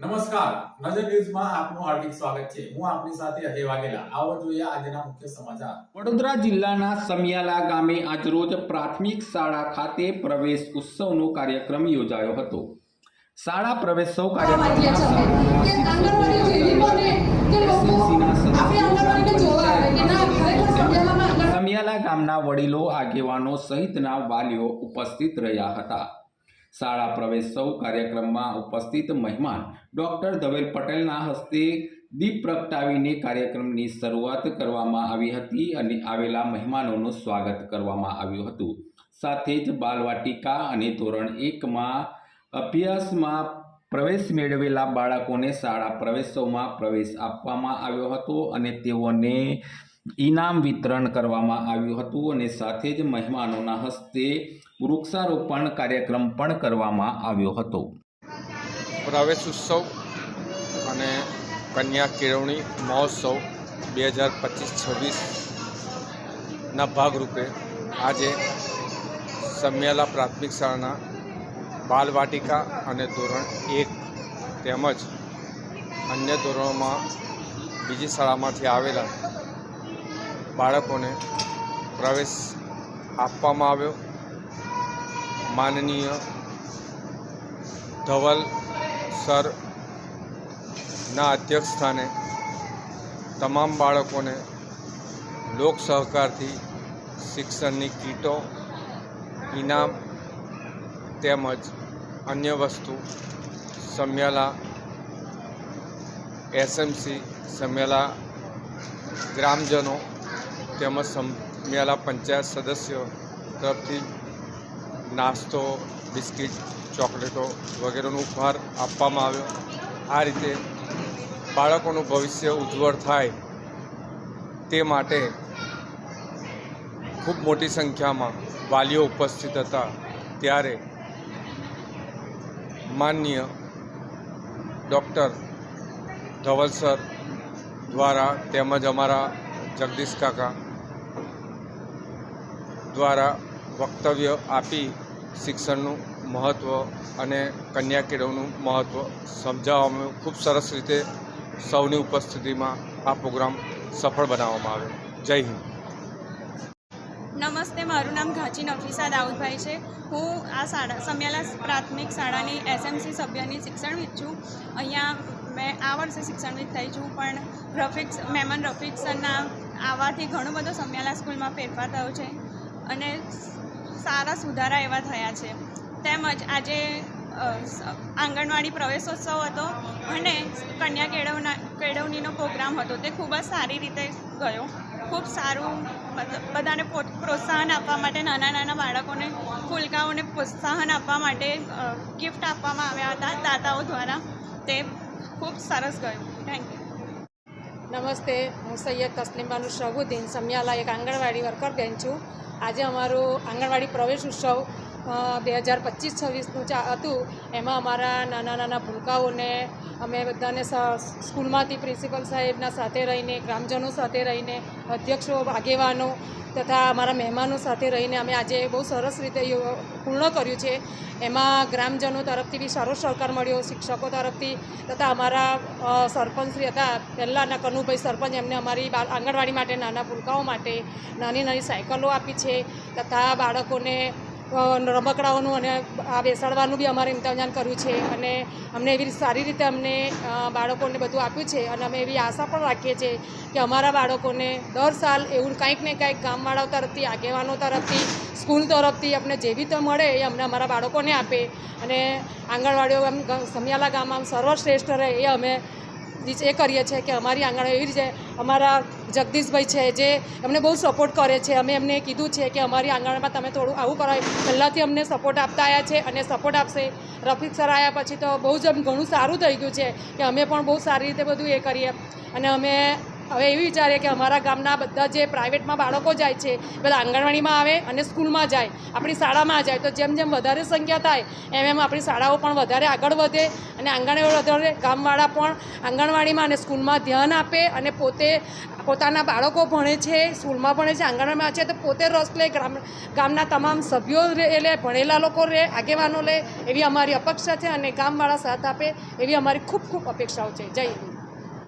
નમસ્કાર નજર ન્યૂઝમાં આપનું હાર્દિક સ્વાગત છે હું આપની સાથે અજય વાઘેલા આવો જોઈએ આજના મુખ્ય સમાચાર વડોદરા જિલ્લાના સમિયાલા ગામે આજરોજ પ્રાથમિક શાળા ખાતે પ્રવેશ ઉત્સવનો કાર્યક્રમ યોજાયો હતો શાળા પ્રવેશોત્સવ વાગ્યા છે કે આંગણવાડી લીલીઓને કે લોકો આપણે આંગણવાડીને જોવા આવે કે ના ખરેખર સમજાવવામાં આંગણ સમિયાલા ગામના વડીલો આગેવાનો સહિતના વાલીઓ ઉપસ્થિત રહ્યા હતા શાળા પ્રવેશોત્સવ કાર્યક્રમમાં ઉપસ્થિત મહેમાન ડૉક્ટર ધવેલ પટેલના હસ્તે દીપ પ્રગટાવીને કાર્યક્રમની શરૂઆત કરવામાં આવી હતી અને આવેલા મહેમાનોનું સ્વાગત કરવામાં આવ્યું હતું. સાથે જ બાલવાટિકા અને ધોરણ એકમાં અભ્યાસમાં પ્રવેશ મેળવેલા બાળકોને શાળા પ્રવેશોમાં પ્રવેશ આપવામાં આવ્યો હતો અને તેઓને ઇનામ વિતરણ કરવામાં આવ્યું હતું અને સાથે જ મહેમાનોના હસ્તે વૃક્ષારોપણ કાર્યક્રમ પણ કરવામાં આવ્યો હતો. પ્રવેશ ઉત્સવ અને કન્યા કેળવણી મહોત્સવ બે હજાર પચીસ છવ્વીસના ભાગરૂપે આજે સમિયાલા પ્રાથમિક શાળાના બાલવાટિકા અને ધોરણ એક તેમજ અન્ય ધોરણોમાં બીજી શાળામાંથી આવેલા બાળકોને પ્રવેશ આપવામાં આવ્યો. માનનીય ધવલ સર ના અધ્યક્ષ સ્થાને તમામ બાળકોને લોક સહકારથી શિક્ષણની કીટો, ઇનામ તેમજ અન્ય વસ્તુ સમ્યાલા એસએમસી સમ્યાલા ગ્રામજનો તેમજ સમ્યાલા પંચાયત સદસ્યો તરફથી નાસ્તો, બિસ્કિટ, ચોકલેટો વગેરેનો ઉપહાર આપવામાં આવ્યો. આ રીતે બાળકોનું ભવિષ્ય ઉજ્જવળ થાય તે માટે ખૂબ મોટી સંખ્યામાં વાલીઓ ઉપસ્થિત હતા. ત્યારે માનનીય ડૉક્ટર ધવલ સર દ્વારા તેમજ અમારા જગદીશ કાકા દ્વારા વક્તવ્ય આપી શિક્ષણનું મહત્ત્વ અને કન્યા કેળવનું મહત્ત્વ સમજાવવામાં ખૂબ સરસ રીતે સૌની ઉપસ્થિતિમાં આ પ્રોગ્રામ સફળ બનાવવામાં આવ્યો. જય હિન્દ. નમસ્તે, મારું નામ ઘાચી નફીસા દાઉદભાઈ છે. હું આ શાળા, સમ્યાલા પ્રાથમિક શાળાની એસએમસી સભ્યની શિક્ષણવિદ છું. અહીંયા મેં આ વર્ષે શિક્ષણવિદ થઈ છું, પણ રફિક્સ, મેમન રફિક્સનના આવવાથી ઘણો બધો સમ્યાલા સ્કૂલમાં ફેરફાર થયો છે. અને સારા સુધારા એવા થયા છે. તેમજ આજે આંગણવાડી પ્રવેશોત્સવ હતો અને કન્યા કેળવના, કેળવણીનો પ્રોગ્રામ હતો. તે ખૂબ જ સારી રીતે ગયો. ખૂબ સારું બધાને પ્રોત્સાહન આપવા માટે નાના નાના બાળકોને ફૂલકાઓને પ્રોત્સાહન આપવા માટે ગિફ્ટ આપવામાં આવ્યા હતા દાતાઓ દ્વારા. તે ખૂબ સરસ ગયું. થેન્ક યુ નમસ્તે. હું સૈયદ તસ્લીમાનું શહબુદ્દીન સમિયાલા, એક આંગણવાડી વર્કર બેન છું. આજે અમારું આંગણવાડી પ્રવેશ ઉત્સવ બે હજાર પચીસ, છવ્વીસનું હતું. એમાં અમારા નાના નાના ભૂલકાઓને અમે બધાને સ્કૂલમાંથી પ્રિન્સિપલ સાહેબના સાથે રહીને, ગ્રામજનો સાથે રહીને, અધ્યક્ષો, આગેવાનો તથા અમારા મહેમાનો સાથે રહીને અમે આજે બહુ સરસ રીતે પૂર્ણ કર્યું છે. એમાં ગ્રામજનો તરફથી બી સારો સહકાર મળ્યો, શિક્ષકો તરફથી તથા અમારા સરપંચશ્રી સરપંચ શ્રી હતા, પહેલાંના કનુભાઈ સરપંચ એમને અમારી આંગણવાડી માટે, નાના પુલકાઓ માટે નાની નાની સાયકલો આપી છે તથા બાળકોને રમકડાઓનું અને આ બેસાડવાનું બી અમારે ઇંતજામ કર્યું છે. અને અમને એવી સારી રીતે અમને બાળકોને બધું આપ્યું છે અને અમે એવી આશા પણ રાખીએ છીએ કે અમારા બાળકોને દર સાલ એવું કંઈક ને કંઈક ગામવાળાઓ તરફથી, આગેવાનો તરફથી, સ્કૂલ તરફથી અમને જે બી તો મળે એ અમને અમારા બાળકોને આપે. અને આંગણવાડીઓ આમ સમિયાલા ગામ આમ સર્વશ્રેષ્ઠ રહે એ અમે એ કરીએ છીએ કે અમારી આંગણ એવી રીતે અમારા જગદીશભાઈ છે જે અમને બહુ સપોર્ટ કરે છે. અમે એમને કીધું છે કે અમારી આંગણમાં તમે થોડું આવું કરાય. પહેલાંથી અમને સપોર્ટ આપતા આવ્યા છે અને સપોર્ટ આપશે. રફીક સર આવ્યા પછી તો બહુ જ ઘણું સારું થઈ ગયું છે કે અમે પણ બહુ સારી રીતે બધું એ કરીએ. અને અમે હવે એવું વિચારીએ કે અમારા ગામના બધા જે પ્રાઇવેટમાં બાળકો જાય છે, બધા આંગણવાડીમાં આવે અને સ્કૂલમાં જાય, આપણી શાળામાં જાય, તો જેમ જેમ વધારે સંખ્યા થાય, એમ એમ આપણી શાળાઓ પણ વધારે આગળ વધે અને આંગણવાડી વધારે ગામવાળા પણ આંગણવાડીમાં અને સ્કૂલમાં ધ્યાન આપે અને પોતે પોતાના બાળકો ભણે છે, સ્કૂલમાં ભણે છે, આંગણવાડીમાં છે, તો પોતે રસ લે, ગ્રામ, ગામના તમામ સભ્યો રહે લે, ભણેલા લોકો રહે આગેવાનો લે, એવી અમારી અપેક્ષા છે અને ગામવાળા સાથ આપે, એવી અમારી ખૂબ ખૂબ અપેક્ષાઓ છે. જય હિન્દ.